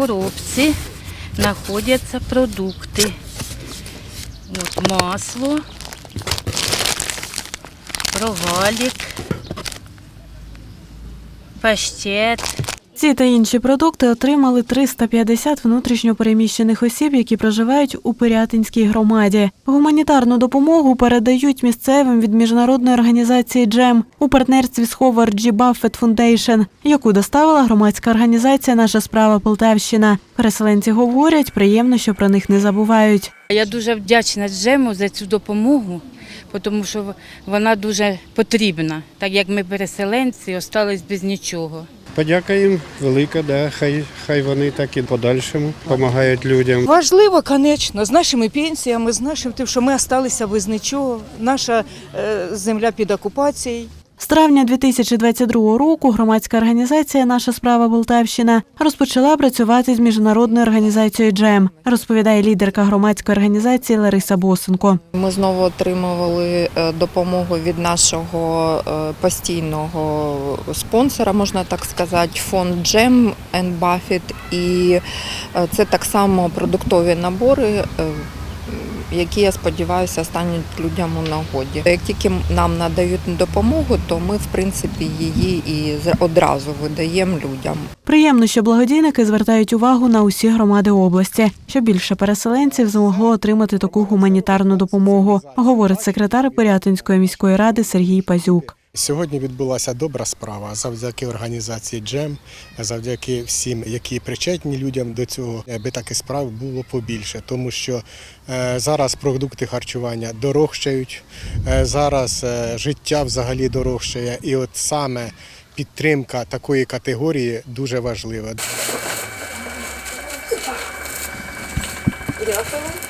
коробці знаходяться продукти. От масло, рогалік, паштет. Ці та інші продукти отримали 350 внутрішньопереміщених осіб, які проживають у Пирятинській громаді. Гуманітарну допомогу передають місцевим від міжнародної організації «Джем» у партнерстві з Howard G. Buffett Foundation, яку доставила громадська організація Наша справа Полтавщина. Переселенці говорять, приємно, що про них не забувають. Я дуже вдячна Джему за цю допомогу, тому що вона дуже потрібна, так як ми переселенці остались без нічого. Подяка їм велика, да, хай, хай вони так і подальшому допомагають людям. Важливо, звісно, з нашими пенсіями, з нашим тим, що ми залишилися без нічого. Наша е, земля під окупацією. З травня 2022 року громадська організація Наша справа Полтавщина розпочала працювати з міжнародною організацією «Джем», розповідає лідерка громадської організації Лариса Босенко. Ми знову отримували е, допомогу від нашого е, постійного спонсора, можна так сказати, фонд and Buffett. І е, це так само продуктові набори. Які я сподіваюся стануть людям у нагоді. Як тільки нам надають допомогу, то ми в принципі її і одразу видаємо людям. Приємно, що благодійники звертають увагу на усі громади області, щоб більше переселенців змогло отримати таку гуманітарну допомогу, говорить секретар Пирятинської міської ради Сергій Пазюк. Сьогодні відбулася добра справа завдяки організації Джем, завдяки всім, які причетні людям до цього, аби таких справ було побільше, тому що е, зараз продукти харчування дорожчають, е, зараз е, життя взагалі дорожчає, і от саме підтримка такої категорії дуже важлива. Дякую.